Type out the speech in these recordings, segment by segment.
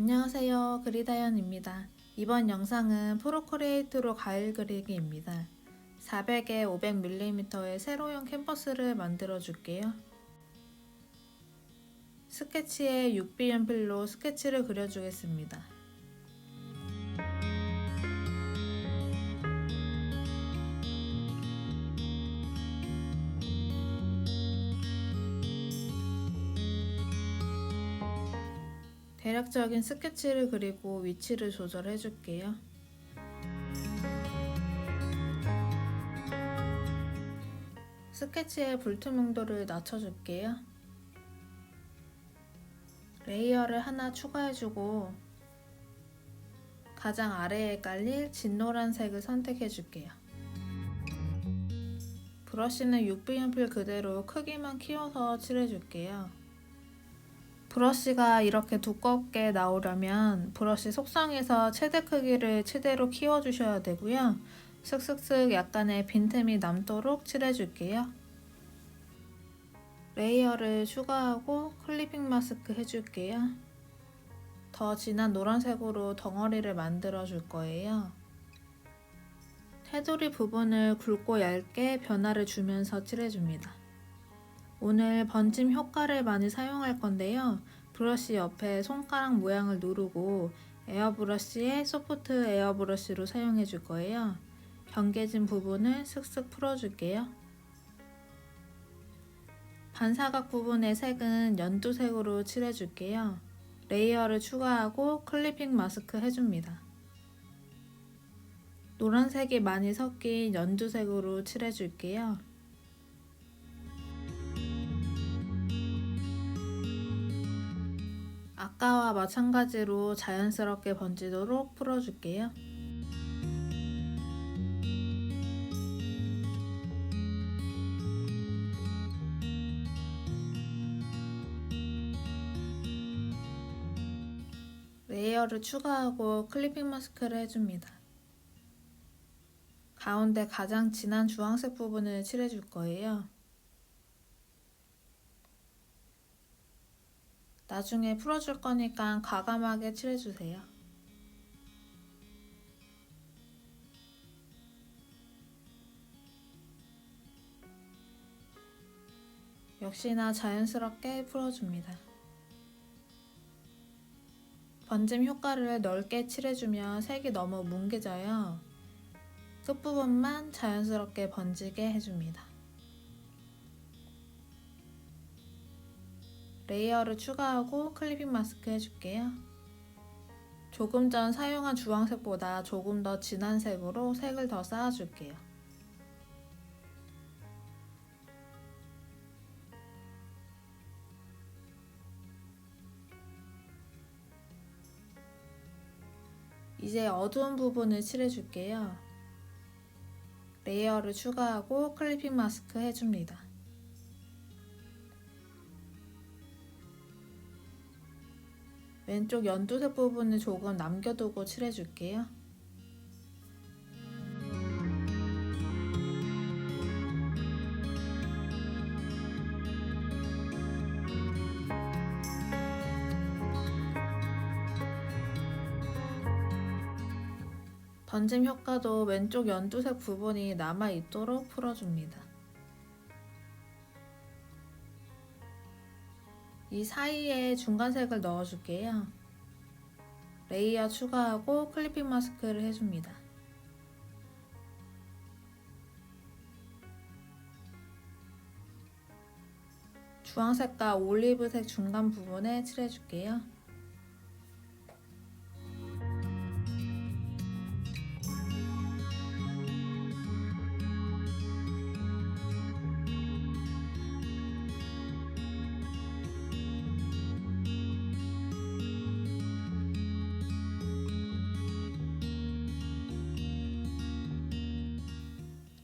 안녕하세요. 그리다연입니다. 이번 영상은 프로크리에이트로 가일 그리기입니다. 400에 500mm의 세로형 캔버스를 만들어 줄게요. 스케치에 6B 연필로 스케치를 그려주겠습니다. 대략적인 스케치를 그리고 위치를 조절해 줄게요. 스케치의 불투명도를 낮춰줄게요. 레이어를 하나 추가해주고 가장 아래에 깔릴 진노란 색을 선택해줄게요. 브러쉬는 6B 연필 그대로 크기만 키워서 칠해줄게요. 브러쉬가 이렇게 두껍게 나오려면 브러쉬 속성에서 최대 크기를 최대로 키워주셔야 되고요. 슥슥슥 약간의 빈틈이 남도록 칠해줄게요. 레이어를 추가하고 클리핑 마스크 해줄게요. 더 진한 노란색으로 덩어리를 만들어 줄 거예요. 테두리 부분을 굵고 얇게 변화를 주면서 칠해줍니다. 오늘 번짐 효과를 많이 사용할 건데요. 브러쉬 옆에 손가락 모양을 누르고 에어브러쉬에 소프트 에어브러쉬로 사용해 줄 거예요. 경계진 부분을 슥슥 풀어줄게요. 반사각 부분의 색은 연두색으로 칠해줄게요. 레이어를 추가하고 클리핑 마스크 해줍니다. 노란색이 많이 섞인 연두색으로 칠해줄게요. 아까와 마찬가지로 자연스럽게 번지도록 풀어줄게요. 레이어를 추가하고 클리핑 마스크를 해줍니다. 가운데 가장 진한 주황색 부분을 칠해줄 거예요. 나중에 풀어줄 거니까 과감하게 칠해주세요. 역시나 자연스럽게 풀어줍니다. 번짐 효과를 넓게 칠해주면 색이 너무 뭉개져요. 끝부분만 자연스럽게 번지게 해줍니다. 레이어를 추가하고 클리핑 마스크 해줄게요. 조금 전 사용한 주황색보다 조금 더 진한 색으로 색을 더 쌓아줄게요. 이제 어두운 부분을 칠해줄게요. 레이어를 추가하고 클리핑 마스크 해줍니다. 왼쪽 연두색 부분을 조금 남겨두고 칠해줄게요. 번짐 효과도 왼쪽 연두색 부분이 남아있도록 풀어줍니다. 이 사이에 중간색을 넣어줄게요. 레이어 추가하고 클리핑 마스크를 해줍니다. 주황색과 올리브색 중간 부분에 칠해줄게요.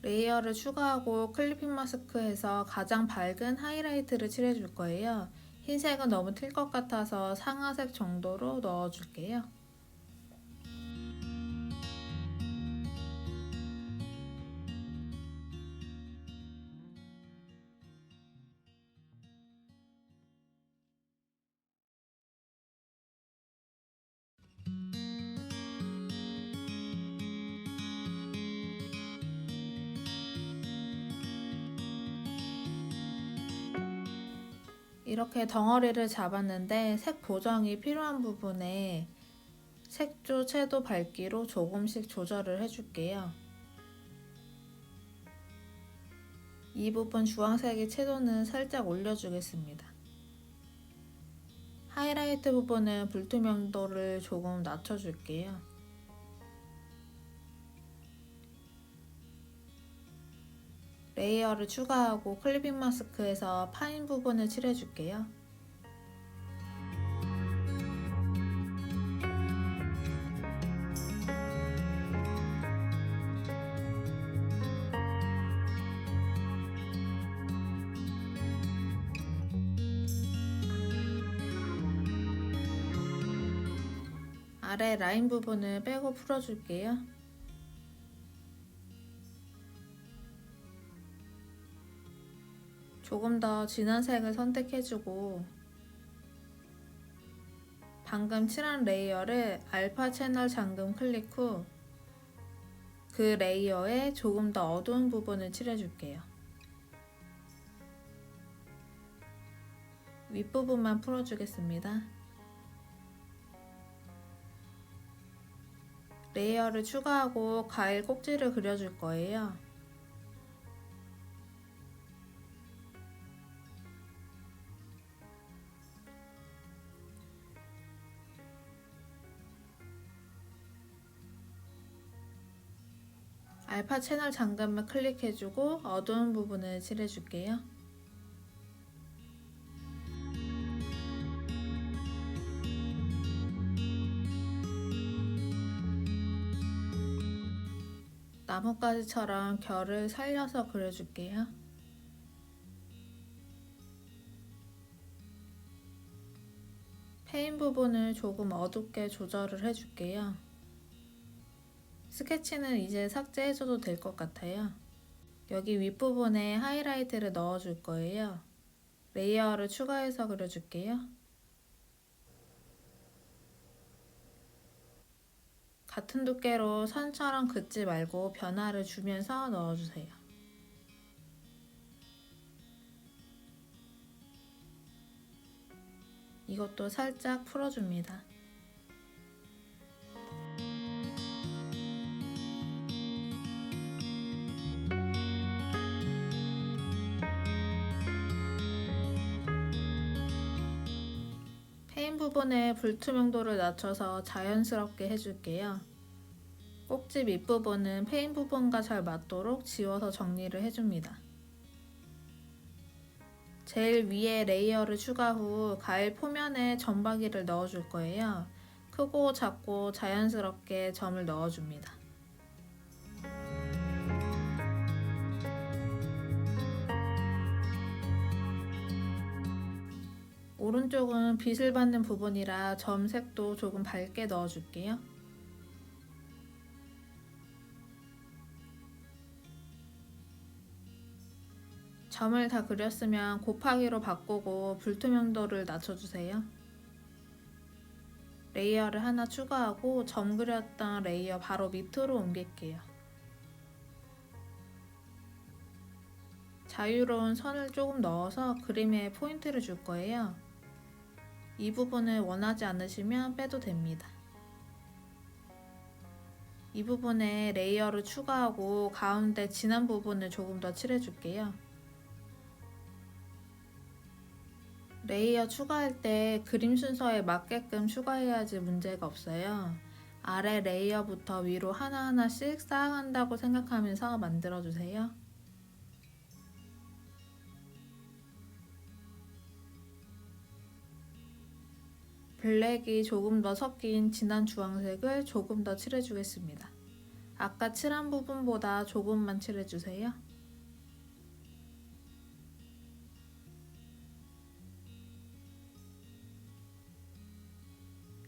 레이어를 추가하고 클리핑 마스크에서 가장 밝은 하이라이트를 칠해줄 거예요. 흰색은 너무 튈 것 같아서 상아색 정도로 넣어줄게요. 이렇게 덩어리를 잡았는데 색 보정이 필요한 부분에 색조, 채도, 밝기로 조금씩 조절을 해줄게요. 이 부분 주황색의 채도는 살짝 올려주겠습니다. 하이라이트 부분은 불투명도를 조금 낮춰줄게요. 레이어를 추가하고 클리핑 마스크에서 파인 부분을 칠해줄게요. 아래 라인 부분을 빼고 풀어줄게요. 조금 더 진한 색을 선택해주고 방금 칠한 레이어를 알파 채널 잠금 클릭 후 그 레이어에 조금 더 어두운 부분을 칠해줄게요. 윗부분만 풀어주겠습니다. 레이어를 추가하고 가일 꼭지를 그려줄 거예요. 알파 채널 잠금을 클릭해주고 어두운 부분을 칠해줄게요. 나뭇가지처럼 결을 살려서 그려줄게요. 페인 부분을 조금 어둡게 조절을 해줄게요. 스케치는 이제 삭제해줘도 될 것 같아요. 여기 윗부분에 하이라이트를 넣어줄 거예요. 레이어를 추가해서 그려줄게요. 같은 두께로 선처럼 긋지 말고 변화를 주면서 넣어주세요. 이것도 살짝 풀어줍니다. 부분의 불투명도를 낮춰서 자연스럽게 해줄게요. 꼭지 밑부분은 페인 부분과 잘 맞도록 지워서 정리를 해줍니다. 제일 위에 레이어를 추가 후 가일 표면에 점박이를 넣어줄 거예요. 크고 작고 자연스럽게 점을 넣어줍니다. 오른쪽은 빛을 받는 부분이라 점색도 조금 밝게 넣어줄게요. 점을 다 그렸으면 곱하기로 바꾸고 불투명도를 낮춰주세요. 레이어를 하나 추가하고 점 그렸던 레이어 바로 밑으로 옮길게요. 자유로운 선을 조금 넣어서 그림에 포인트를 줄 거예요. 이 부분을 원하지 않으시면 빼도 됩니다. 이 부분에 레이어를 추가하고 가운데 진한 부분을 조금 더 칠해줄게요. 레이어 추가할 때 그림 순서에 맞게끔 추가해야지 문제가 없어요. 아래 레이어부터 위로 하나하나씩 쌓아간다고 생각하면서 만들어주세요. 블랙이 조금 더 섞인 진한 주황색을 조금 더 칠해주겠습니다. 아까 칠한 부분보다 조금만 칠해주세요.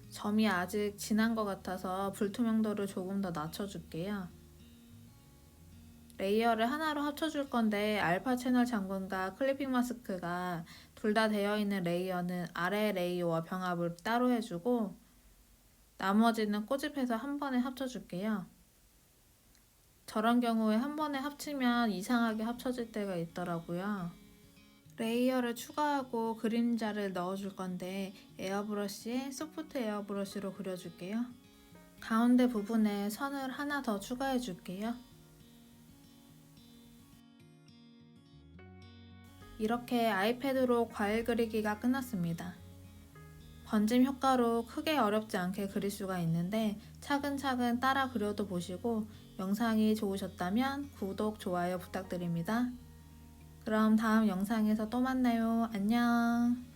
점이 아직 진한 것 같아서 불투명도를 조금 더 낮춰줄게요. 레이어를 하나로 합쳐줄 건데 알파 채널 잠금과 클리핑 마스크가 둘 다 되어 있는 레이어는 아래 레이어와 병합을 따로 해주고 나머지는 꼬집해서 한 번에 합쳐줄게요. 저런 경우에 한 번에 합치면 이상하게 합쳐질 때가 있더라고요. 레이어를 추가하고 그림자를 넣어줄 건데 에어브러쉬에 소프트 에어브러쉬로 그려줄게요. 가운데 부분에 선을 하나 더 추가해 줄게요. 이렇게 아이패드로 과일 그리기가 끝났습니다. 번짐 효과로 크게 어렵지 않게 그릴 수가 있는데 차근차근 따라 그려도 보시고 영상이 좋으셨다면 구독, 좋아요 부탁드립니다. 그럼 다음 영상에서 또 만나요. 안녕.